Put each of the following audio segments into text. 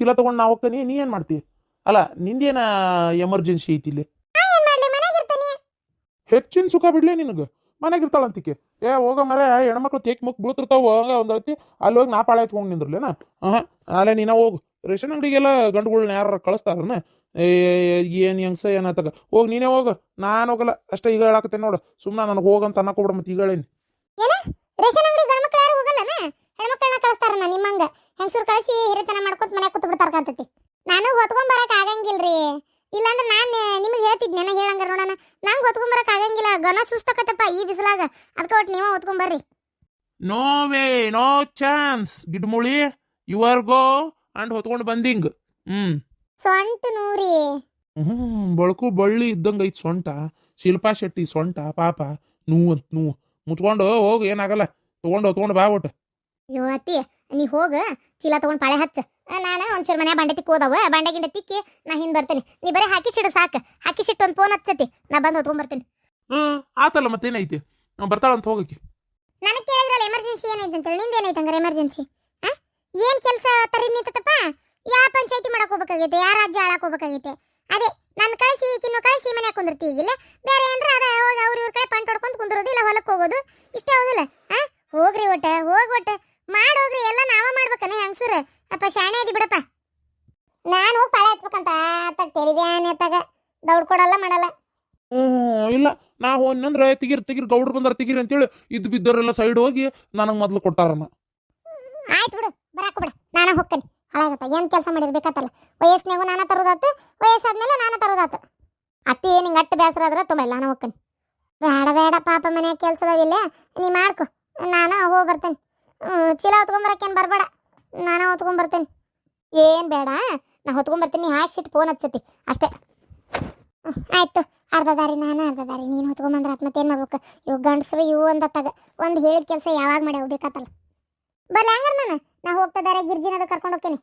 ಚೀಲ ತಗೊಂಡ್ ನಾವು ಹೋಗ್ತಾನೆ, ನೀ ಏನ್ ಮಾಡ್ತಿ? ಅಲ್ಲ, ನಿಂದೇನ ಎಮರ್ಜೆನ್ಸಿ ಐತಿ ಇಲ್ಲಿ? ಹೆಚ್ಚಿನ ಸುಖ ಬಿಡ್ಲಿ ನಿನಗೆ. ಮನೆಗೆ ಇರ್ತಾಳಂತಿಕೆ ಏ, ಹೋಗ ಮರ ಹೆಣ್ಮಕ್ಳು ತೇಕ್ ಮುಕ್ ಬೀಳ್ತಿರ್ತಾವ, ಹಂಗ ಒಂದಳತಿ ಅಲ್ಲಿ ಹೋಗಿ ನಾ ಪಾಳೆ ಎತ್ಕೊಂಡು ನಿಂದ್ರಲೇನ ಹಾಂ ಅಲ್ಲೇ ನೀನ ಹೋಗು. ರೇಷನ್ ಅಂಗಡಿಗೆಲ್ಲ ಗಂಡುಗಳ್ನ ಯಾರು ಕಳಿಸ್ತಾರನ? ಏನು ಹೆಂಗ್ಸ ಏನಾಯ್ತಾಗ ಹೋಗಿ ನೀನೇ ಹೋಗು. ನಾನು ಹೋಗಲ್ಲ. ಅಷ್ಟೇ ಈಗ ಹೇಳಾಕತ್ತೇನೆ ನೋಡು. ಸುಮ್ಮನೆ ನನಗೆ ಹೋಗಂತ ಅನ್ನಕೋಬಿಡ ಮತ್ತೆ ಈಗ ಹೇಳೇನಿ. ಹೆಣ್ಮಕ್ಳನ್ನ ಕಳಿಸ್ತಾರನ ನಿಮ್ಮಂಗ? ಹೆಂಗಸರು ಕಳಿಸಿ ಹಿರಿತನ ಮಾಡ್ಕೊತ ಮನೆ ಕೂತ್ ಬಿಡ್ತಾರ ಕಾಂತತಿ. ನಾನು ಹೊತ್ಕೊಂಡ್ ಬರಕ್ ಆಗಂಗಿಲ್ರಿ. ಇಲ್ಲಾಂದ್ರೆ ನಾನು ನಿಮಗೆ ಹೇಳ್ತಿದ್ನೇನ ಹೇಳಂಗ ನೋಡೋಣ. ನಂಗೆ ಹೊತ್ಕೊಂಡ್ ಬರಕ್ ಆಗಂಗಿಲ್ಲ. ಗನ ಸುಸ್ತಕತ್ತಪ್ಪ ಈ ಬಿಸಿಲಾಗ. ಅದಕ್ಕೆ ಒಟ್ಟು ನೀವ ಹೊತ್ಕೊಂಡ್ ಬರ್ರಿ. No way no chance. ಗಿಡ್ಮುಳಿ you are go and ಹೊತ್ಕೊಂಡು ಬಂದಿಂಗ್. ಹ್ಮ್. ಸೊಂಟ ನೂರಿ. ಹ್ಮ್ ಬಳಕು ಬಳ್ಳಿ ಇದ್ದಂಗ ಐತ್ ಸೊಂಟ. ಶಿಲ್ಪಾ ಶೆಟ್ಟಿ ಸೊಂಟ ಪಾಪ. ನೂ ಅಂತ ನೂ. ಮುಚ್ಕೊಂಡು ಹೋಗು ಏನಾಗಲ್ಲ. ತಗೊಂಡು ಹೊತ್ಕೊಂಡು ಬಾ ಒಟ್ಟು ಅಯ್ಯೋ ಅತ್ತಿ ನೀ ಹೋಗ ಚೀಲ ತಗೊಂಡ್ ಪಾಳೆ ಹಚ್ಚ. ನಾನು ಒಂಚೂರು ಮನೆ ಬಂಡೆ ತಿಕ್ಕಿ ಹೋದವ ಬಂಡೆ ಗಿಂಡೆ ತಿಕ್ಕಿ ನಾ ಹಿಂದೆ ಬರ್ತೇನೆ. ನೀ ಬರೀ ಹಾಕಿ ಸಿಡು ಸಾಕು ಹಾಕಿ ಸಿಟ್ಟು ಒಂದು ಫೋನ್ ಹಚ್ಚತಿ. ನಾ ಬಂದು ಹೊತ್ಕೊಂಡ್ ಬರ್ತೇನೆ. ಹ್ಮ್ ಆತಲ್ಲ ಮತ್ತೇನೈತಿ ಬರ್ತಾಳ ಅಂತ ಹೋಗಕ್ಕೆ. ನನಗೆ ಕೇಳಿದ್ರಲ್ಲ ಎಮರ್ಜೆನ್ಸಿ ಏನೈತೆ ಅಂತೇಳಿ ನಿಂದ ಏನೈತೆ ಹಂಗಾರೆ ಎಮರ್ಜೆನ್ಸಿ ಆ ಏನ್ ಕೆಲಸ ತರಿ ನಿಂತತಪ್ಪ? ಯಾವ ಪಂಚಾಯತಿ ಮಾಡಕ್ ಹೋಗ್ಬೇಕಾಗೈತೆ ಯಾವ ರಾಜ್ಯ ಆಳಕ್ ಹೋಗ್ಬೇಕಾಗೈತೆ. ಅದೇ ನನ್ನ ಕಳಿಸಿ ಈಗಿನ್ನು ಕಳಿಸಿ ಮನೆ ಕುಂದಿರ್ತಿ ಈಗಿಲ್ಲ. ಬೇರೆ ಏನ್ರ ಅದ ಹೋಗಿ ಅವ್ರ ಇವ್ರ ಕಡೆ ಪಂಟ್ ಹೊಡ್ಕೊಂಡು ಕುಂದಿರೋದು ಇಲ್ಲ ಹೊಲಕ್ಕೆ ಹೋಗೋದು? ಇಷ್ಟೇ ಹೌದಿಲ್ಲ. ಆ ಹೋಗ್ರಿ ಒಟ್ಟ ಹೋಗ್ ಒಟ್ಟ. ಮಾಡೋಗ್ರಿ ಎಲ್ಲ ನಾವ ಮಾಡ್ಬೇಕನ ಹೆಂಗ್ಸುರ? ಅಪ್ಪ ಶಾಣೆ ಅದಿ ಬಿಡಪ್ಪ. ನಾನು ಹೋಗಿ ಪಾಳೆ ಹಚ್ಬೇಕಂತ ಆತಾಗ ತೆರಿಗೆ ಎತ್ತಾಗ ದೌಡ್ ಕೊಡಲ್ಲ ಮಾಡಲ್ಲ. ಹ್ಮ್ ಇಲ್ಲ ನಾ ಹೋಗ್ನಂದ್ರೆ ತಿಗಿರ್ ತಿಗಿರ್ ಗೌಡ್ರು ಬಂದಾರ ತಿಗಿರ್ ಅಂತೇಳಿ ಇದ್ದು ಬಿದ್ದವರೆಲ್ಲ ಸೈಡ್ ಹೋಗಿ ನನಗೆ ಮೊದ್ಲು ಕೊಟ್ಟಾರಮ್ಮ ಆಯ್ತು ಬಿಡು ಬರಾಕ ಬಿಡು ನಾನು ಹೋಗ್ತೇನೆ. ಹಾಳಾಗತ್ತ ಏನ್ ಕೆಲಸ ಮಾಡಿರ್ಬೇಕತ್ತಲ್ಲ ವಯಸ್ಸಿನಾಗೂ ನಾನ ತರೋದಾತು ವಯಸ್ಸಾದ್ಮೇಲೆ ನಾನ ತರೋದಾತು. ಅತ್ತಿ ನಿಂಗೆ ಅಟ್ಟು ಬೇಸರ ಆದ್ರೆ ತುಂಬ ನಾನು ಹೋಗ್ತೇನೆ. ಬೇಡ ಬೇಡ ಪಾಪ ಮನ್ಯಾಗ ಕೆಲಸದವಿಲ್ಲ ನೀ ಮಾಡ್ಕೊ ನಾನು ಹೋಗಿ ಬರ್ತೇನೆ. ಚೀಲ ಹೊತ್ಕೊಂಬರಕ್ಕೇನು ಬರಬೇಡ. ನಾನು ಹೊತ್ಕೊಂಬರ್ತೇನೆ. ಏನು ಬೇಡ, ನಾ ಹೊತ್ಕೊಂಬರ್ತೀನಿ ಹಾಕ್ಸಿಟ್ಟು ಫೋನ್ ಹಚ್ಚತಿ. ಅಷ್ಟೇ. ಆಯಿತು. ಅರ್ಧ ದಾರಿ ನಾನು, ಅರ್ಧ ದಾರಿ ನೀನು ಹೊತ್ಕೊಂಬಂದ್ರೆ ಆತ್ ಮತ್ತೇನು ಮಾಡ್ಬೇಕು? ಇವು ಗಂಡಸರು, ಇವು ಅಂದತ್ತಾಗ ಒಂದು ಹೇಳಿದ ಕೆಲಸ ಯಾವಾಗ ಮಾಡಿ ಬೇಕಾತಲ್ಲ. ಬರಲ್ಲ ಹಂಗಾರ ನಾನು? ನಾ ಹೋಗ್ತದಾರೆ ಗಿರ್ಜಿನದು ಕರ್ಕೊಂಡು ಹೋಗ್ತೀನಿ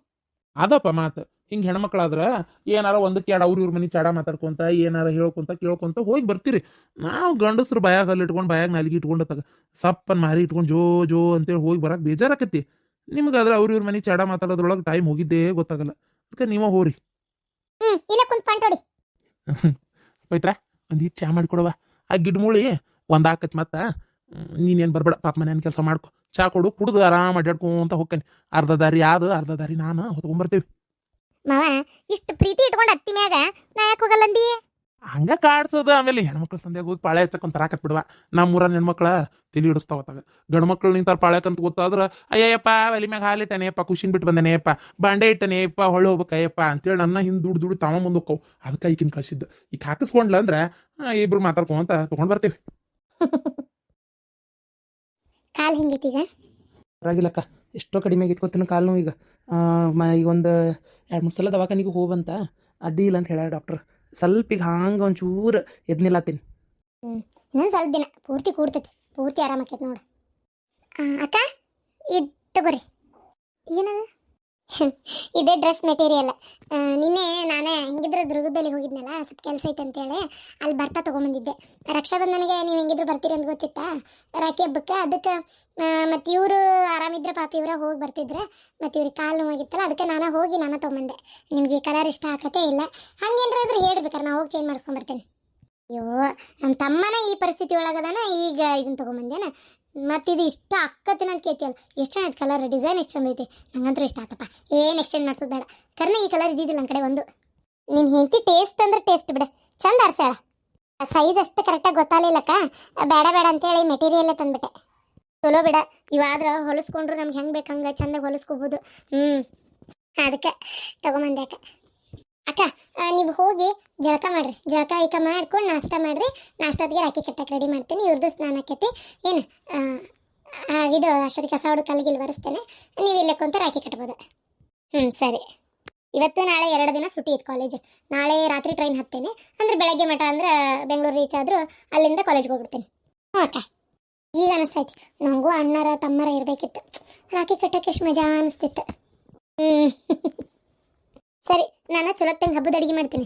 ಅದಪ್ಪ ಮಾತು. ಹಿಂಗೆ ಹೆಣ್ಮಕ್ಳಾದ್ರೆ ಏನಾರ ಒಂದಕ್ಕೆ ಎರಡು ಅವ್ರ ಇವ್ರ ಮನೆ ಚಾಡ ಮಾತಾಡ್ಕೊಂತ ಏನಾರ ಹೇಳ್ಕೊಂತ ಕೇಳ್ಕೊಂತ ಹೋಗಿ ಬರ್ತೀರಿ. ನಾವು ಗಂಡಸ್ರು ಬಯಾಗ ಅಲ್ಲಿ ಇಟ್ಕೊಂಡು ಬಯಾಗ ನಾಲಿಗೆ ಇಟ್ಕೊಂಡು ತಗ ಸಪ್ಪನ್ ಮಾರಿ ಇಟ್ಕೊಂಡು ಜೋ ಜೋ ಅಂತೇಳಿ ಹೋಗಿ ಬರಕ್ಕೆ ಬೇಜಾರಾಕತಿ ನಿಮ್ಗೆ ಆದ್ರೆ ಅವ್ರ ಇವ್ರ ಮನೆ ಚಾಡ ಮಾತಾಡೋದ್ರೊಳಗೆ ಟೈಮ್ ಹೋಗಿದ್ದೇ ಗೊತ್ತಾಗಲ್ಲ. ಅದಕ್ಕೆ ನೀವ ಹೋರಿ. ಪೈತ್ರ ಒಂದು ಹಿಟ್ಟು ಚಾ ಮಾಡಿಕೊಡವ ಆ ಗಿಡ್ಮೂಳಿ ಒಂದು ಹಾಕತ್ ಮತ್ತೆ ನೀನೇನು ಬರ್ಬೇಡ ಪಾಪ ಮನೇನು ಕೆಲಸ ಮಾಡ್ಕೊ. ಚಾ ಕೊಡು ಕುಡ್ದು ಆರಾಮ ಅಡ್ಡಾಡ್ಕೊಂತ ಹೋಗ್ತೇನೆ ಅರ್ಧ ದಾರಿ ಯಾವುದು ಅರ್ಧ ದಾರಿ ನಾನು ಹೊತ್ಕೊಂಬರ್ತೀವಿ ಮಾವ ಇಷ್ಟು ಪ್ರೀತಿ ಇಟ್ಕೊಂಡು ಅತ್ತಿ ಮ್ಯಾಗ ನಾ ಯಾಕೆ ಹೋಗಲ್ಲಂದಿ? ಹಂಗ ಕಾಡ್ಸೋದು ಆಮೇಲೆ ಹೆಣ್ಮಕ್ಳು ಸಂಧ್ಯಾಗ ಹೋಗಿ ಪಾಳೆ ಹಚ್ಚಕೊಂತ ತರಾಕತ್ ಬಿಡುವ. ನಮ್ಮೂರ ಹೆಣ್ಮಕ್ಳ ತಿಳಿ ಹಿಡಿಸ್ತಾವ ತಗ ಗಂಡು ಮಕ್ಳು ನಿಂತಾರ ಅಂತ ಗೊತ್ತಾದ್ರ ಅಯ್ಯಪ್ಪ ಒಲಿ ಮ್ಯಾಗ ಹಾಲಿಟ್ಟನೇಪ್ಪ ಖುಷಿನ್ ಬಿಟ್ಟು ಬಂದನೇಪ್ಪ ಬಾಂಡೆ ಇಟ್ಟನೇಪ್ಪ ಹೊಳ್ಳಿ ಹೋಗ್ಬೇಕಯ್ಯಪ್ಪ ಅಂತೇಳಿ ನನ್ನ ಹಿಂದೆ ದುಡ್ಡು ದುಡ್ಡು ತಾವ ಮುಂದೆ ಹೋಕ್ಕವು. ಅದಕ್ಕೆ ಈಕಿನ ಕಳ್ಸಿದ್ದು. ಈಗ ಹಾಕಿಸ್ಕೊಂಡ್ಲ ಅಂದ್ರೆ ಇಬ್ರು ಮಾತಾಡ್ಕೊಂತ ತಗೊಂಡ್ ಬರ್ತೀವಿ. ಕಾಲ್ ಹಿಂಗೈತಿ ಈಗ? ಪರವಾಗಿಲ್ಲಕ್ಕ. ಎಷ್ಟೋ ಕಡಿಮೆ ಆಗಿತ್ತು ಕಾಲು ಈಗ. ಮ, ಈಗ ಒಂದು ಎರಡು ಮೂರು ಸಲ ದವಾಖಾನಿಗೆ ಹೋಗಂತ ಅಡ್ಡಿ ಇಲ್ಲ ಅಂತ ಹೇಳ್ಯಾರ ಡಾಕ್ಟ್ರ್ ಸ್ವಲ್ಪ ಈಗ ಹಂಗೆ ಒಂಚೂರು ಎದ್ನಿಲ್ಲತ್ತೀನಿ ಇನ್ನೊಂದು ಸ್ವಲ್ಪ ದಿನ. ಪೂರ್ತಿ ಕೂಡ್ತೈತಿ. ಪೂರ್ತಿ ಆರಾಮಾಕೈತಿ ನೋಡು. ಅಕ್ಕ, ಇದು ತಗೋರಿ. ಏನದ? ಇದೇ ಡ್ರೆಸ್ ಮೆಟೀರಿಯಲ್ ನಿನ್ನೆ ನಾನೇ ಹೆಂಗಿದ್ರು ದುರ್ಗದಲ್ಲಿ ಹೋಗಿದ್ನಲ್ಲ, ಸ್ವಲ್ಪ ಕೆಲಸ ಐತೆ ಅಂತೇಳಿ ಅಲ್ಲಿ ಬರ್ತಾ ತೊಗೊಂಬಂದಿದ್ದೆ. ರಕ್ಷಾಬಂಧನಿಗೆ ನೀವು ಹೆಂಗಿದ್ರು ಬರ್ತೀರಿ ಅಂತ ಗೊತ್ತಿತ್ತಾ? ರಾಖಿ ಹಬ್ಬಕ್ಕೆ ಅದಕ್ಕೆ ಮತ್ತು ಇವರು ಆರಾಮಿದ್ರೆ ಪಾಪ ಇವರ ಹೋಗಿ ಬರ್ತಿದ್ರೆ. ಮತ್ತು ಇವ್ರಿಗೆ ಕಾಲು ನೋವಾಗಿತ್ತಲ್ಲ ಅದಕ್ಕೆ ನಾನು ಹೋಗಿ ನಾನು ತೊಗೊಂಬಂದೆ. ನಿಮಗೆ ಕಲರ್ ಇಷ್ಟ ಆಕತೆ ಇಲ್ಲ? ಹಂಗೇನಾದ್ರೂ ಹೇಳ್ಬೇಕಾರೆ ನಾವು ಹೋಗಿ ಚೇಂಜ್ ಮಾಡಿಸ್ಕೊಂಬರ್ತೇನೆ ಅಯ್ಯೋ ನಮ್ಮ ತಮ್ಮನ ಈ ಪರಿಸ್ಥಿತಿ ಒಳಗದಾನ, ಈಗ ಇದನ್ನ ತೊಗೊಂಬಂದೇನ ಮತ್ತು ಇದು ಇಷ್ಟ ಅಕ್ಕತ್ತಿನ ಅಂತ ಕೇಳ್ತಿಯಲ್ಲ, ಎಷ್ಟು ಚೆನ್ನಾಗಿ ಕಲರ್ ಡಿಸೈನ್ ಎಷ್ಟು ಚಂದ ಐತಿ ನಂಗಂತೂ ಇಷ್ಟ ಆತಪ್ಪ. ಏನು ಎಕ್ಸ್ಚೇಂಜ್ ಮಾಡಿಸೋದು ಬೇಡ. ಕರ್ನ ಈ ಕಲರ್ ಇದ್ದಿದ್ದಿಲ್ಲ ನನ್ನ ಕಡೆ ಒಂದು. ನಿನ್ನ ಹೆಂಡತಿ ಟೇಸ್ಟ್ ಅಂದ್ರೆ ಟೇಸ್ಟ್ ಬಿಡ. ಚಂದ ಆರ್ಸ್ಯಾಳ ಸೈಜ್ ಅಷ್ಟು ಕರೆಕ್ಟಾಗಿ ಗೊತ್ತಾಗಲಿಲ್ಲಕ್ಕ ಬೇಡ ಬೇಡ ಅಂತೇಳಿ ಮೆಟೀರಿಯಲ್ಲೇ ತಂದ್ಬಿಟ್ಟೆ. ಚಲೋ ಬಿಡ. ಇವಾದ್ರೆ ಹೊಲಿಸ್ಕೊಂಡ್ರು ನಮ್ಗೆ ಹೆಂಗೆ ಬೇಕು ಹಂಗೆ ಚಂದಾಗಿ ಹೊಲಿಸ್ಕೋಬೋದು. ಹ್ಞೂ ಅದಕ್ಕೆ ತೊಗೊಂಬಂದೆ ಅಕ್ಕ. ಅಕ್ಕ ನೀವು ಹೋಗಿ ಜಳಕ ಮಾಡ್ರಿ. ಜಳಕ ಈಕ ಮಾಡ್ಕೊಂಡು ನಾಷ್ಟ ಮಾಡ್ರಿ. ನಾಷ್ಟೊತ್ತಿಗೆ ರಾಖಿ ಕಟ್ಟಕ್ಕೆ ರೆಡಿ ಮಾಡ್ತೀನಿ. ಇವ್ರದ್ದು ಸ್ನಾನ ಆಕೈತಿ. ಏನು ಇದು ಅಷ್ಟೊತ್ತಿಗೆ ಕಸ ಹೊಡೆದು ಕಲ್ಲಿಗಿಲ್ಲಿ ಬರೆಸ್ತೇನೆ. ನೀವು ಇಲ್ಲೇ ಕುಂತ ರಾಖಿ ಕಟ್ಬೋದು. ಹ್ಞೂ ಸರಿ. ಇವತ್ತು ನಾಳೆ ಎರಡು ದಿನ ಸುಟ್ಟಿ ಇತ್ತು ಕಾಲೇಜ್ ನಾಳೆ ರಾತ್ರಿ ಟ್ರೈನ್ ಹತ್ತೇನೆ. ಅಂದ್ರೆ ಬೆಳಗ್ಗೆ ಮಠ ಅಂದ್ರೆ ಬೆಂಗಳೂರು ರೀಚ್ ಆದರೂ ಅಲ್ಲಿಂದ ಕಾಲೇಜ್ಗೆ ಹೋಗ್ಬಿಡ್ತೀನಿ. ಓಕೆ ಈಗ ಅನಿಸ್ತೈತಿ. ನನಗೂ ಅಣ್ಣರ, ತಮ್ಮರ ಇರಬೇಕಿತ್ತು. ರಾಖಿ ಕಟ್ಟಕ್ಕೆ ಎಷ್ಟು ಮಜಾ ಅನಿಸ್ತಿತ್ತು. ಹ್ಞೂ ಸರಿ. ನಾನು ಚೊಲತ್ತಂಗೆ ಹಬ್ಬದ ಅಡುಗೆ ಮಾಡ್ತೀನಿ.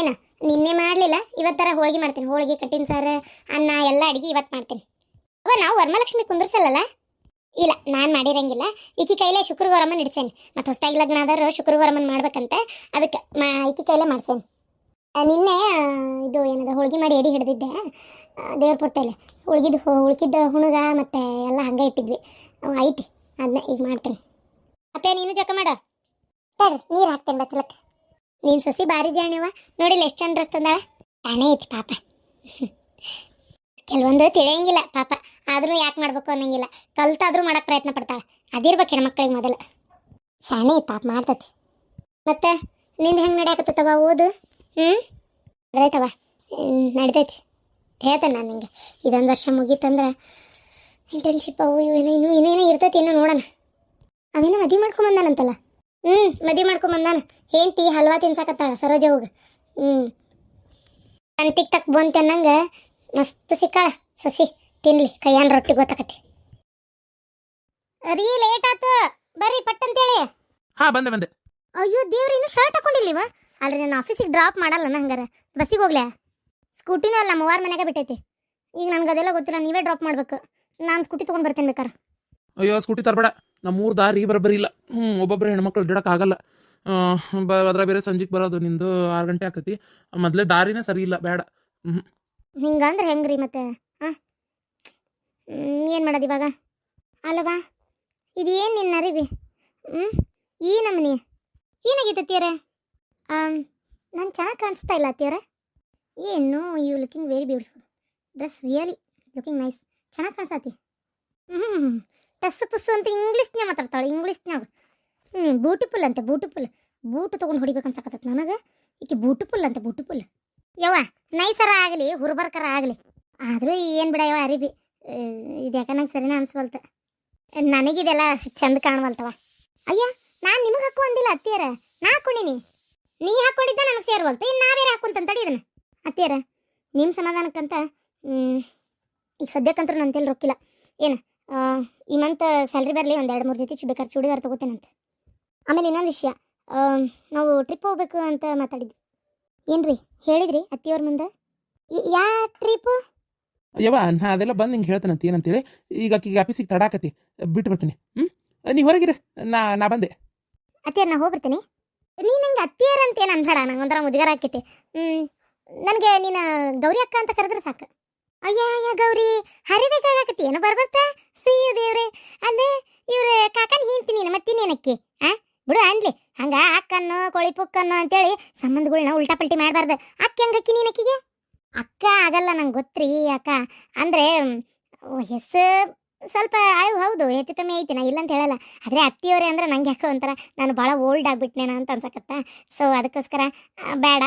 ಏನ, ನಿನ್ನೆ ಮಾಡಲಿಲ್ಲ ಇವತ್ತರ ಹೋಳಿಗೆ ಮಾಡ್ತೀನಿ. ಹೋಳಿಗೆ, ಕಟ್ಟಿನ ಸಾರು, ಅನ್ನ, ಎಲ್ಲ ಅಡುಗೆ ಇವತ್ತು ಮಾಡ್ತೀನಿ. ಅವ ನಾವು ವರಮಹಾಲಕ್ಷ್ಮಿ ಕುಂದ್ರಸಲ್ಲಲ್ಲ? ಇಲ್ಲ, ನಾನು ಮಾಡಿರಂಗಿಲ್ಲ. ಈಕಿ ಕೈಲೇ ಶುಕ್ರವಾರಮ್ಮನ ಇಡ್ತೇನೆ ಮತ್ತು ಹೊಸ್ದಾಗಿ ಲಗ್ನ ಆದರೂ ಶುಕ್ರವಾರಮ್ಮನ ಮಾಡ್ಬೇಕಂತ ಅದಕ್ಕೆ ಮಾ, ಈಕಿ ಕೈಲೇ ಮಾಡ್ಸೇನೆ. ನಿನ್ನೆ ಇದು ಏನದ, ಹೋಳಿಗೆ ಮಾಡಿ ಎಡಿ ಹಿಡ್ದಿದ್ದೆ. ದೇವ್ರ ಪುರ್ತೈಲೆ ಉಳ್ಗಿದ್ದು ಉಳ್ಕಿದ್ದ ಹುಣಗ ಮತ್ತು ಎಲ್ಲ ಹಂಗೆ ಇಟ್ಟಿದ್ವಿ. ಐತಿ ಅದನ್ನ ಈಗ ಮಾಡ್ತೀನಿ. ಅಪ್ಪ ನೀನು ಜೊಕ ಮಾಡು. ಸರಿ ನೀರು ಹಾಕ್ತೇನೆ ಬಚ್ಚಲಕ್ಕೆ. ನೀನು ಸಸಿ ಭಾರಿ ಜಾಣ್ಯವ. ನೋಡಿಲ್ಲ ಎಷ್ಟು ಚಂದ ತಂದಾಳ ತಾನೇ ಐತಿ ಪಾಪ. ಕೆಲವೊಂದು ತಿಳಿಯಂಗಿಲ್ಲ ಪಾಪ. ಆದ್ರೂ ಯಾಕೆ ಮಾಡ್ಬೇಕು ಅನ್ನಂಗಿಲ್ಲ. ಕಲ್ತಾದ್ರೂ ಮಾಡಕ್ ಪ್ರಯತ್ನ ಪಡ್ತಾಳೆ. ಅದಿರ್ಬೇಕು ಹೆಣ್ಮಕ್ಳಿಗೆ ಮೊದಲು. ಶಾಣೆ ಪಾಪ ಮಾಡ್ತತಿ. ಮತ್ತೆ ನಿಂದು ಹೆಂಗೆ ನಡೆಯಕತ್ತವ ಓದು? ಹ್ಞೂ ನಡ್ದೈತವ? ನಡ್ದೈತಿ. ಹೇಳ್ತೇನೆ ನಾನು ನಿಂಗೆ. ಇದೊಂದು ವರ್ಷ ಮುಗೀತಂದ್ರೆ ಇಂಟರ್ನ್ಶಿಪ್ ಅವು ಇವು ಏನೋ ಇನ್ನೂ ಇನ್ನೇನೋ ಇರ್ತೈತಿ ಏನೋ ನೋಡೋಣ. ಅವೇನೋ ಮದುವೆ ಮಾಡ್ಕೊಂಬಂದಾನಂತಲ್ಲ ಹ್ಞೂ ಮದುವೆ ಮಾಡ್ಕೊಂಬಂದಾನ ಹೆಂಡ್ತಿ ಹಲ್ವಾ ತಿನ್ಸಕತ್ತಾಳ ಸರೋಜ ಹೋಗ. ಹ್ಞೂ ಅಂತಿಕ್ ತಕ್ ಬಂತ ಅನ್ನಂಗೆ ಮಸ್ತ್ ಸಿಕ್ಕಾಳ. ಸೊಸಿ ತಿನ್ಲಿ ಕೈಯಾನ್ ರೊಟ್ಟಿ ಗೊತ್ತಾಕತಿ ರೀ ಲೇಟ್ ಆತು. ಬರ್ರಿ ಪಟ್ ಅಂತೇಳಿ ಹಾ ಬಂದೆ ಬಂದೆ. ಅಯ್ಯೋ ದೇವ್ರಿ ಇನ್ನು ಶರ್ಟ್ ಹಾಕೊಂಡಿಲ್ಲಿವ? ಅಲ್ರಿ ನಾನು ಆಫೀಸಿಗೆ ಡ್ರಾಪ್ ಮಾಡಲ್ಲ ಹಂಗಾರ ಬಸ್ಸಿಗೆ ಹೋಗ್ಲಾ? ಸ್ಕೂಟಿನೂ ಅಲ್ಲ ಮೂವಾರ್ ಮನೆಗೆ ಬಿಟ್ಟೈತಿ. ಈಗ ನನ್ಗೆ ಅದೆಲ್ಲ ಗೊತ್ತಿಲ್ಲ ನೀವೇ ಡ್ರಾಪ್ ಮಾಡ್ಬೇಕು. ನಾನು ಸ್ಕೂಟಿ ತೊಗೊಂಡು ಬರ್ತೇನೆ ಬೇಕಾರೆ. ಅಯ್ಯೋ ಸ್ಕೂಟಿ ತರಬೇಡ. ನಮ್ಮೂರು ದಾರಿ ಬರಬರಿ ಇಲ್ಲ. ಹ್ಞೂ ಒಬ್ಬೊಬ್ಬರು ಹೆಣ್ಮಕ್ಳು ಅಡ್ಡಾಡೋಕ್ಕಾಗಲ್ಲ ಬ, ಅದ್ರ ಬೇರೆ ಸಂಜೆಗೆ ಬರೋದು, ನಿಂದು ಆರು ಗಂಟೆ ಆಕತಿ. ಮೊದಲೇ ದಾರಿನೇ ಸರಿ ಇಲ್ಲ, ಬೇಡ. ಹಿಂಗಂದ್ರೆ ಹೆಂಗ್ರಿ ಮತ್ತೆ? ಹಾಂ ಏನು ಮಾಡೋದು ಇವಾಗ? ಅಲ್ಲವಾ ಇದೇನು ನಿನ್ನ ಅರಿವಿ? ಹ್ಞೂ ಈ ನಮ್ಮನಿ ಏನಾಗೈತೆ ತೀರ ನಾನು ಚೆನ್ನಾಗಿ ಕಾಣಿಸ್ತಾ ಇಲ್ಲ ತೀರ ಏನು you looking very beautiful dress really looking nice ಚೆನ್ನಾಗಿ ಕಾಣಿಸತಿ ಹ್ಞೂ ಟಸ್ಸು ಪುಸ್ಸು ಅಂತ ಇಂಗ್ಲೀಷ್ನೇ ಮಾತಾಡ್ತಾಳೆ ಇಂಗ್ಲೀಷ್ನಾಗ ಹ್ಞೂ ಬ್ಯೂಟಿಫುಲ್ ಅಂತ ಬ್ಯೂಟಿಫುಲ್ ಬೂಟು ತೊಗೊಂಡು ಹೊಡಿಬೇಕು ಅನ್ಸಕತ್ತೈತೆ ನನಗೆ. ಈಕೆ ಬ್ಯೂಟಿಫುಲ್ ಅಂತ ಬ್ಯೂಟಿಫುಲ್ ಯವ್ವ ನೈಸರ ಆಗಲಿ ಹುರ್ಬರ್ಕರ ಆಗಲಿ. ಆದರೂ ಏನು ಬಿಡ ಯವ್ವ ಅರಿಬಿ. ಆ, ಇದು ಯಾಕೆ ನಂಗೆ ಸರಿನ ಅನ್ಸ್ವಲ್ತ. ನನಗಿದೆಲ್ಲ ಚಂದ ಕಾಣವಲ್ತವ. ಅಯ್ಯ ನಾನು ನಿಮಗೆ ಹಾಕು ಅಂದಿಲ್ಲ ಅತ್ತಿಯರ. ನಾ ಹಾಕೊಂಡಿನಿ. ನೀ ಹಾಕೊಂಡಿದ್ದ ನನಗೆ ಸೇರ್ವಲ್ತು. ಇನ್ನು ನಾ ಬೇರೆ ಹಾಕೊಂತ ತಡಿ ಇದನ್ನ. ಅತ್ತಿಯರ ನಿಮ್ಮ ಸಮಾಧಾನಕ್ಕಂತ ಈಗ ಸದ್ಯಕ್ಕಂತೂ ನನ್ನ ರೊಕ್ಕಿಲ್ಲ. ಏನು? ಈ ಮಂತ್ ಸ್ಯಾಲ್ರಿ ಬರಲಿ ಒಂದು ಎರಡು ಮೂರು ಜೊತೆ ಚು- ಬೇಕಾದ್ರೆ ಚೂಡಿದಾರ್ ತೊಗೋತೇನಂತ. ಆಮೇಲೆ ಇನ್ನೊಂದು ವಿಷಯ ನಾವು ಟ್ರಿಪ್ ಹೋಗ್ಬೇಕು ಅಂತ ಮಾತಾಡಿದ್ವಿ. ಏನ್ರಿ ಹೇಳಿದ್ರಿ ಅತ್ತಿಯವ್ರ ಮುಂದೆ? ಯಾ ಟ್ರಿಪ್ ಯವ್ವ ನಾ ಅದೆಲ್ಲ ಬಂದು ಹಿಂಗೆ ಅಂತ ಏನಂತೇಳಿ? ಈಗ ಆಕಿಗೆ ಆಫೀಸಿಗೆ ತಡಾಕತಿ ಬಿಟ್ಟು ಬರ್ತೀನಿ ಹ್ಞೂ ನೀ ಹೊರಗಿರ ನಾ ನಾ ಬಂದೆ. ಅತ್ತಿಯರ್ ನಾ ಹೋಗ್ಬಿಡ್ತೀನಿ ನೀ ನಂಗೆ ಅತ್ತಿಯರ್ ಅಂತ ಏನು ಅನ್ಬೇಡ ನಂಗೆ ಒಂಥರ ಮುಜುಗರ ಆಕೈತಿ. ನನಗೆ ನೀನು ಗೌರಿ ಅಕ್ಕ ಅಂತ ಕರೆದ್ರೆ ಸಾಕು. ಅಯ್ಯ ಅಯ್ಯ ಗೌರಿ ಹರಿಬೇಕಾಗತ್ತಿ ಏನು ಬರ್ಬರ್ತಾ? ಅಯ್ಯೋ ದೇವ್ರೆ, ಅಲ್ಲೇ ಇವ್ರ ಕಾಕನ್ ಹಿಂತೀನಿ ನೀನು ಮತ್ತಿನ್ನೇನಕ್ಕಿ ಆ? ಬಿಡು, ಅನ್ಲಿ. ಹಂಗ ಅಕ್ಕನ್ನು ಕೋಳಿ ಪುಕ್ಕನ್ನು ಅಂತೇಳಿ ಸಂಬಂಧಗಳನ್ನ ಉಲ್ಟಾ ಪಲ್ಟಿ ಮಾಡಬಾರ್ದು. ಅಕ್ಕ ಹೆಂಗಕ್ಕಿ ನೀನಕ್ಕಿಗೆ? ಅಕ್ಕ ಆಗಲ್ಲ ನಂಗೆ ಗೊತ್ತ್ರಿ ಅಕ್ಕ. ಅಂದ್ರೆ ಹೆಸರು ಸ್ವಲ್ಪ ಅಯ್ಯೋ ಹೌದು, ಹೆಚ್ಚು ಕಮ್ಮಿ ಐತಿ, ನಾ ಇಲ್ಲ ಅಂತ ಹೇಳಲ್ಲ. ಆದರೆ ಅತ್ತಿಯವರೇ ಅಂದ್ರೆ ನಂಗೆ ಯಾಕೋ ಒಂಥರ ನಾನು ಭಾಳ ಓಲ್ಡ್ ಆಗ್ಬಿಟ್ನೇನ ಅಂತ ಅನ್ಸಕತ್ತ. ಸೊ ಅದಕ್ಕೋಸ್ಕರ ಬೇಡ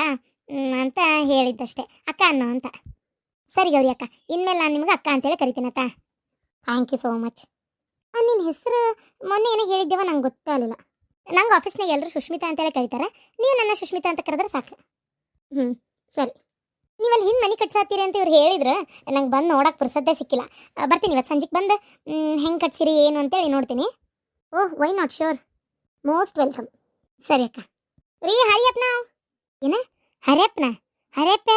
ಅಂತ ಹೇಳಿದ್ದಷ್ಟೇ. ಅಕ್ಕ ಅನ್ನೋ ಅಂತ. ಸರಿ ಗೌರಿ ಅಕ್ಕ, ಇನ್ಮೇಲೆ ನಾನು ನಿಮ್ಗೆ ಅಕ್ಕ ಅಂತೇಳಿ ಕರಿತೀನತ್ತ. ಥ್ಯಾಂಕ್ ಯು ಸೋ ಮಚ್ ನಿನ್ನ ಹೆಸರು ಮೊನ್ನೆ ಏನೋ ಹೇಳಿದ್ದೇವ ನಂಗೆ ಗೊತ್ತಾಗಲಿಲ್ಲ ನಂಗೆ ಆಫೀಸ್ನಾಗ ಎಲ್ಲರೂ ಸುಷ್ಮಿತಾ ಅಂತೇಳಿ ಕರೀತಾರೆ. ನೀವು ನನ್ನ ಸುಷ್ಮಿತಾ ಅಂತ ಕರೆದ್ರೆ ಸಾಕು. ಹ್ಞೂ ಸರಿ. ನೀವಲ್ಲಿ ಹಿಂದೆ ಮನೆ ಕಟ್ಸಾತೀರಿ ಅಂತ ಇವ್ರು ಹೇಳಿದ್ರು. ನಂಗೆ ಬಂದು ನೋಡಕ್ಕೆ ಪುರ್ಸದ್ದೇ ಸಿಕ್ಕಿಲ್ಲ. ಬರ್ತೀನಿ ಇವತ್ತು ಸಂಜೆಗೆ ಬಂದು. ಹೆಂಗೆ ಕಟ್ಸಿರಿ, ಏನು ಅಂತೇಳಿ ನೋಡ್ತೀನಿ. ಓಹ್ why not sure most welcome ಸರಿ ಅಕ್ಕ. ರೀ ಹರಿಯಪ್ಪನ ಏನ? ಹರಿಯಪ್ಪನ? ಹರಿಯಪ್ಪ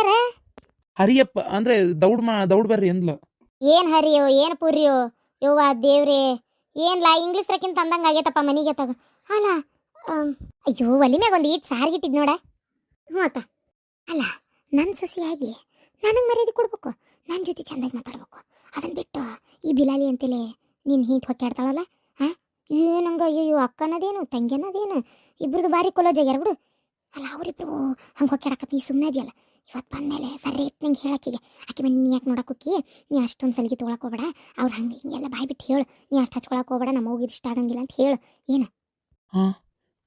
ಹರಿಯಪ್ಪ ಅಂದ್ರೆ ದೌಡ್ ಮಾ, ದೌಡ್ ಬರ್ರಿ ಅಂದ್ಲು. ಏನು ಹರಿಯೋ ಏನು ಪುರಿಯೋ ಯವ್ವ? ಏನ್ ಏನ್ಲಾ ಇಂಗ್ಲೀಷ್ ರಕ್ಕಿಂತ ಅಂದಂಗೆ ಆಗೈತಪ್ಪ ಮನೆಗೆ ತಗ. ಅಲ್ಲ ಅಯ್ಯೋ, ಒಲಿ ಒಂದು ಈಟ್ ಸಾರ್ಗಿಟ್ಟಿದ್ ನೋಡ. ಹ್ಞೂ ಅಕ್ಕ. ಅಲ್ಲ ನನ್ನ ಸೊಸೆಯಾಗಿ ನನಗೆ ಮರ್ಯಾದೆ ಕೊಡ್ಬೇಕು. ನನ್ನ ಜೊತೆ ಚಂದಾಗಿ ಮಾತಾಡ್ಬೇಕು. ಅದನ್ನ ಬಿಟ್ಟು ಈ ಬಿಲಾಲಿ ಅಂತೇಳಿ ನೀನು ಹೀಟ್ ಹೊಕ್ಕಾಡ್ತಾಳಲ್ಲ ಹಾಂ ಅಯ್ಯೋ ಅಕ್ಕ ಅನ್ನೋದೇನು ತಂಗಿ ಅನ್ನೋದೇನು ಇಬ್ರದ್ದು ಬಾರಿ ಕೊಲೋ ಆಗ್ಯಾರ ಬಿಡು. ಅಲ್ಲ, ಅವರಿಬ್ರು ಹಂಗೆ ಹೊಕ್ಕಾಡಕತ್ತಿ ಸುಮ್ಮನೆ ಇದೆಯಲ್ಲ ಇವತ್ತು ಬಂದಮೇಲೆ ಸರಿ ನಂಗೆ ಹೇಳಕ್ಕಿಗೆ ಆಕೆ ಮನೆ ನೀ ಯಾಕೆ ನೋಡೋಕೆ ಹೋಗಿ ನೀ ಅಷ್ಟೊಂದು ಸಲಿಗೆ ತೊಗೊಳಕ್ಕೆ ಹೋಗ್ಬೇಡ. ಅವ್ರು ಹಂಗೆ ಹಿಂಗೆಲ್ಲ ಬಾಯ್ ಬಿಟ್ಟು ಹೇಳು. ನೀ ಅಷ್ಟು ಹಚ್ಕೊಳಕ್ಕೆ ಹೋಗ್ಬೇಡ. ನಮ್ಮ ಹೋಗಿದ್ದು ಇಷ್ಟ ಆಗಂಗಿಲ್ಲ ಅಂತ ಹೇಳು. ಹಾಂ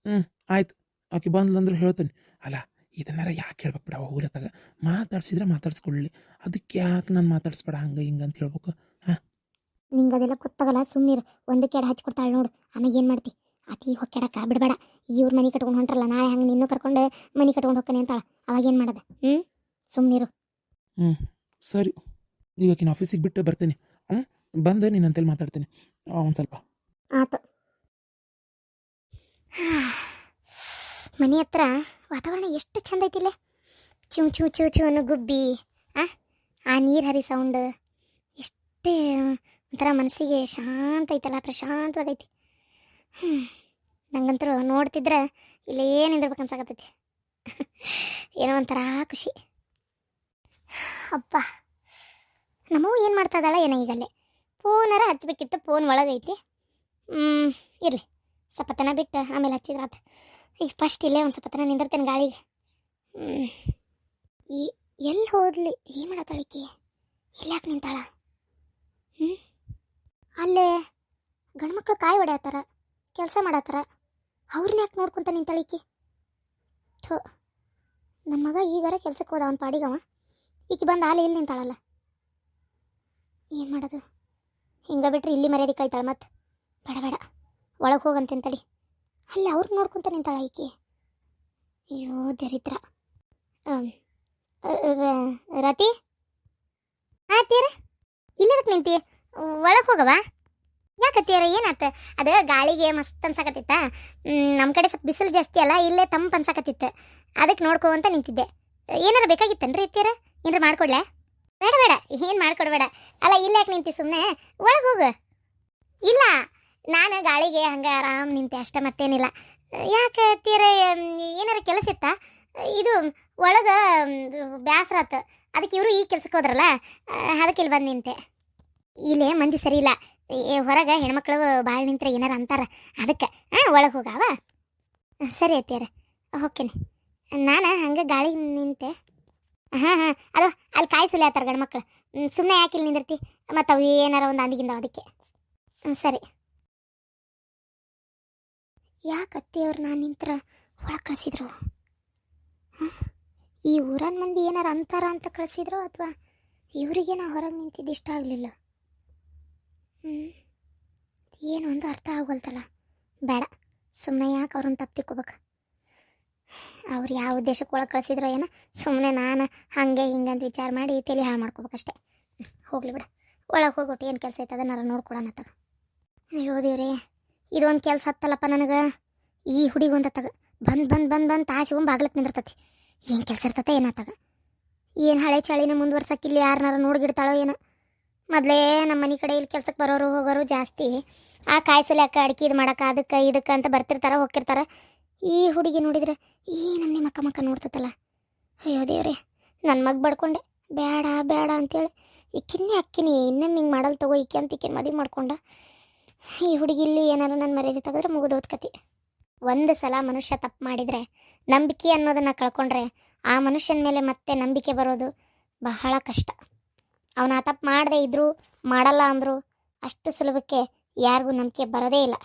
ಹ್ಞೂ ಆಯ್ತು. ಆಕೆ ಬಂದ್ಲಂದ್ರೆ ಹೇಳ್ತೇನೆ. ಅಲ್ಲ ಇದನ್ನಾರ ಯಾಕೆ ಹೇಳ್ಬೇಕು ಬಿಡವ ಊರತ್ತಾಗ? ಮಾತಾಡ್ಸಿದ್ರೆ ಮಾತಾಡ್ಸ್ಕೊಳ್ಳಿ. ಅದಕ್ಕೆ ಯಾಕೆ ನಾನು ಮಾತಾಡ್ಸ್ಬೇಡ ಹಂಗೆ ಹಿಂಗೆ ಅಂತ ಹೇಳ್ಬೇಕು? ನಿಂಗೆ ಅದೆಲ್ಲ ಗೊತ್ತಾಗಲ್ಲ ಸುಮ್ಮನಿರು ಒಂದಕ್ಕೆ ಎರಡು ಹಚ್ಕೊಡ್ತಾಳೆ ನೋಡು. ಆಮೇಲೆ ಏನು ಮಾಡ್ತಿ? ಅತಿ ಹೊಕ್ಕಾಡಕ್ಕ ಬಿಡಬೇಡ. ಇವ್ರ ಮನೆ ಕಟ್ಕೊಂಡು ಹೊಂಟ್ರಲ್ಲ ನಾಳೆ ಹಂಗೆ ನಿನ್ನೂ ಕರ್ಕೊಂಡು ಮನೆ ಕಟ್ಕೊಂಡು ಹೋಗ್ತಾನೆ ಅಂತಾಳ. ಅವಾಗ ಏನು ಮಾಡೋದು? ಹ್ಞೂ ಸುಮ್ಮನಿರು ಸರಿ. ಈಗ ಆಕಿನ ಆಫೀಸಿಗೆ ಬಿಟ್ಟು ಬರ್ತೇನೆ. ಹ್ಞೂ ಬಂದು ನೀನಂತೇಳಿ ಮಾತಾಡ್ತೇನೆ. ಒಂದು ಸ್ವಲ್ಪ. ಆತು. ಮನೆ ಹತ್ರ ವಾತಾವರಣ ಎಷ್ಟು ಚಂದ ಐತಿಲ್ಲ ಚೂ ಚೂ ಚೂ ಚೂ ಅನ್ನೋ ಗುಬ್ಬಿ ಆ ಆ ನೀರು ಹರಿ ಸೌಂಡ್ ಎಷ್ಟು ಒಂಥರ ಮನಸ್ಸಿಗೆ ಶಾಂತ ಐತಲ್ಲ ಪ್ರಶಾಂತವಾಗೈತಿ. ಹ್ಞೂ ನಂಗಂತರೂ ನೋಡ್ತಿದ್ರೆ ಇಲ್ಲೇ ನಿಂದಿರ್ಬೇಕು ಅನ್ಸಾಕತ್ತೈತಿ. ಏನೋ ಒಂಥರ ಖುಷಿ. ಅಪ್ಪ ನಮ್ಮವು ಏನು ಮಾಡ್ತಾ ಏನ ಏನೋ ಈಗಲ್ಲೇ ಫೋನಾರ ಹಚ್ಚಬೇಕಿತ್ತು ಫೋನ್ ಒಳಗೈತಿ. ಹ್ಞೂ ಇರಲಿ. ಸ್ವಲ್ಪ ತನ ಬಿಟ್ಟು ಆಮೇಲೆ ಹಚ್ಚಿದ್ರಾತ ಈಗ ಫಸ್ಟ್ ಇಲ್ಲೇ ಒಂದು ಸ್ವಲ್ಪ ತನ ನಿಂದಿರ್ತೇನೆ ಗಾಳಿಗೆ. ಈ ಎಲ್ಲಿ ಹೋದ್ಲಿ? ಏನು ಮಾಡತ್ತಾಳಿಕಿ ಇಲ್ಲಾಕೆ ನಿಂತಾಳ? ಹ್ಞೂ ಅಲ್ಲೇ ಗಂಡ್ಮಕ್ಳು ಕಾಯಿ ಹೊಡೆಯತ್ತಾರ ಕೆಲಸ ಮಾಡತ್ತಾರ ಅವ್ರನ್ನ ಯಾಕೆ ನೋಡ್ಕೊತ ನಿಂತಾಳಿಕೆ ಥೋ. ನನ್ನ ಮಗ ಈಗಾರ ಕೆಲ್ಸಕ್ಕೆ ಹೋದ ಅವನ ಪಾಡಿಗವ ಈಕಿ ಬಂದು ಆಲೆ ಇಲ್ಲಿ ನಿಂತಾಳಲ್ಲ. ಏನು ಮಾಡೋದು? ಹಿಂಗೆ ಬಿಟ್ರೆ ಇಲ್ಲಿ ಮರ್ಯಾದೆ ಕಳಿತಾಳೆ ಮತ್ತೆ ಬೇಡ ಬೇಡ. ಒಳಗೆ ಹೋಗಂತೇನ್ ತಡಿ ಅಲ್ಲಿ ಅವ್ರಿಗೆ ನೋಡ್ಕೊಂತ ನಿಂತಾಳ ಈಕಿ. ಅಯ್ಯೋ, ದರಿದ್ರ. ರತಿ? ಹಾಂ ತೀರ ಇಲ್ಲಿದಕ್ಕೆ ನಿಂತಿ. ಒಳಗೆ ಹೋಗವಾ ಯಾಕತ್ತೀರ ಏನಾತ? ಅದು ಗಾಳಿಗೆ ಮಸ್ತ್ ಅನ್ಸಕತ್ತಿತ್ತ? ನಮ್ಮ ಕಡೆ ಸ್ವಲ್ಪ ಬಿಸಿಲು ಜಾಸ್ತಿ ಅಲ್ಲ, ಇಲ್ಲೇ ತಂಪು ಅನ್ಸಕತ್ತಿತ್ತು. ಅದಕ್ಕೆ ನೋಡ್ಕೋ ಅಂತ ನಿಂತಿದ್ದೆ. ಏನಾರ ಬೇಕಾಗಿತ್ತೇನ್ರಿ ಇತ್ತೀರ ಏನಾರ ಮಾಡ್ಕೊಡ್ಲಾ? ಬೇಡ ಬೇಡ, ಏನು ಮಾಡ್ಕೊಡ್ಬೇಡ. ಅಲ್ಲ, ಇಲ್ಲ ಯಾಕೆ ನಿಂತಿ ಸುಮ್ಮನೆ ಒಳಗೆ ಹೋಗು. ಇಲ್ಲ, ನಾನು ಗಾಳಿಗೆ ಹಂಗೆ ಆರಾಮ್ ನಿಂತೆ ಅಷ್ಟೇ ಮತ್ತೇನಿಲ್ಲ. ಯಾಕೆ ತೀರ ಏನಾರ ಕೆಲಸ ಇತ್ತಾ? ಇದು, ಒಳಗೆ ಬ್ಯಾಸರ ಅದಕ್ಕೆ ಇವರು ಈ ಕೆಲ್ಸಕ್ಕೆ ಹೋದ್ರಲ್ಲ? ಅದಕ್ಕೆ ಇಲ್ಲಿ ಬಂದು ನಿಂತೆ. ಇಲ್ಲೇ ಮಂದಿ ಸರಿ ಇಲ್ಲ. ಹೊರಗೆ ಹೆಣ್ಮಕ್ಳು ಭಾಳ ನಿಂತ್ರೆ ಏನಾರ ಅಂತಾರ. ಅದಕ್ಕೆ ಹಾಂ ಒಳಗೆ ಹೋಗಾವ ಸರಿ, ಅತ್ತಿಯರ. ಹೋಗ್ತೀನಿ ನಾನು ಹಂಗೆ ಗಾಳಿಗೆ ನಿಂತೆ. ಹಾಂ ಹಾಂ ಅದು, ಅಲ್ಲಿ ಕಾಯಿ ಗಂಡು ಮಕ್ಕಳು ಸುಮ್ಮನೆ ಯಾಕೆ ಇಲ್ಲಿ ನಿಂದಿರ್ತಿ? ಮತ್ತು ಅವು ಏನಾರ ಒಂದು ಅಂದಿಗಿಂದ ಅದಕ್ಕೆ. ಸರಿ. ಯಾಕೆ ಅತ್ತೆಯವ್ರು ನಾನು ನಿಂತ್ರ ಒಳಗೆ ಕಳಿಸಿದ್ರು? ಈ ಊರನ್ ಮಂದಿ ಏನಾರ ಅಂತಾರ ಅಂತ ಕಳಿಸಿದ್ರು ಅಥವಾ ಇವರಿಗೆ ನಾ ಹೊರಗೆ ನಿಂತಿದ್ದು ಇಷ್ಟ ಆಗಲಿಲ್ಲ? ಹ್ಞೂ ಏನು ಒಂದು ಅರ್ಥ ಆಗೋಲ್ತಲ್ಲ ಬೇಡ. ಸುಮ್ಮನೆ ಯಾಕೆ ಅವ್ರನ್ನ ತಪ್ಪು ತಿಕ್ಕೋಬೇಕು ಅವ್ರು ಯಾವ ಉದ್ದೇಶಕ್ಕೆ ಒಳಗೆ ಕಳಿಸಿದ್ರು ಏನೋ ಸುಮ್ಮನೆ ನಾನು ಹಂಗೆ ಹಿಂಗೆ ಅಂತ ವಿಚಾರ ಮಾಡಿ ತಲೆ ಹಾಳು ಮಾಡ್ಕೋಬೇಕಷ್ಟೆ. ಹೋಗ್ಲಿ ಬಿಡ. ಒಳಗೆ ಹೋಗ್ಬಿಟ್ಟು ಏನು ಕೆಲಸ ಐತೆ ನಾನು ನೋಡ್ಕೊಳೋಣ ತಗ. ಅಯ್ಯೋ ದೇವ್ರಿ, ಇದೊಂದು ಕೆಲಸ ಹತ್ತಲ್ಲಪ್ಪ ನನಗೆ? ಈ ಹುಡುಗಿ ಒಂದು ತಗ. ಬಂದು ಬಂದು ಬಂದು ಬಂದು ತಾಚಿಗೊಂದು ಬಾಗ್ಲಕ್ಕೆ ನಿಂದಿರ್ತತಿ. ಏನು ಕೆಲಸ ಇರ್ತತೆ ಏನತ್ತಾಗ ಏನು ಹಳೆ ಚಳಿನ ಮುಂದುವರ್ಸಕ್ಕಿಲ್ಲ ಯಾರನ್ನಾರ ನೋಡ್ಗಿಡ್ತಾಳೋ ಏನೋ. ಮೊದಲೇ ನಮ್ಮ ಮನೆ ಕಡೆ ಇಲ್ಲಿ ಕೆಲ್ಸಕ್ಕೆ ಬರೋರು ಹೋಗೋರು ಜಾಸ್ತಿ. ಆ ಕಾಯಿ ಅಕ್ಕ ಅಡ್ಕೆ ಇದು ಮಾಡಕ್ಕೆ ಅದಕ್ಕೆ ಇದಕ್ಕೆ ಅಂತ ಬರ್ತಿರ್ತಾರೆ, ಹೋಗ್ತಿರ್ತಾರ. ಈ ಹುಡುಗಿ ನೋಡಿದ್ರೆ ಈ ನಮ್ಮ ಮಕ್ಕ ಮಕ್ಕ ನೋಡ್ತತಲ್ಲ. ಅಯ್ಯೋ ದೇವ್ರೆ ನನ್ನ ಮಗ ಬಡ್ಕೊಂಡೆ. ಬೇಡ ಬೇಡ ಅಂತೇಳಿ ಈಕಿನ್ನೇ ಅಕ್ಕಿನಿ, ಇನ್ನೊಮ್ಮೆ ಹಿಂಗೆ ಮಾಡಲ್ ತಗೋ ಇಕ್ಕಿ ಅಂತ ಈಕಿನ ಮದುವೆ ಮಾಡ್ಕೊಂಡ. ಈ ಹುಡುಗಿ ಇಲ್ಲಿ ಏನಾರ ನನ್ನ ಮರ್ಯಾದೆ ತೆಗೆದ್ರೆ ಮುಗಿದೋದ್ ಕತಿ ಒಂದು ಸಲ ಮನುಷ್ಯ ತಪ್ಪು ಮಾಡಿದರೆ, ನಂಬಿಕೆ ಅನ್ನೋದನ್ನು ಕಳ್ಕೊಂಡ್ರೆ ಆ ಮನುಷ್ಯನ ಮೇಲೆ ಮತ್ತೆ ನಂಬಿಕೆ ಬರೋದು ಬಹಳ ಕಷ್ಟ. ಅವನ ಆ ತಪ್ಪು ಮಾಡದೇ ಇದ್ದರೂ ಮಾಡಲ್ಲ ಅಂದರೂ ಅಷ್ಟು ಸುಲಭಕ್ಕೆ ಯಾರಿಗೂ ನಂಬಿಕೆ ಬರೋದೇ ಇಲ್ಲ.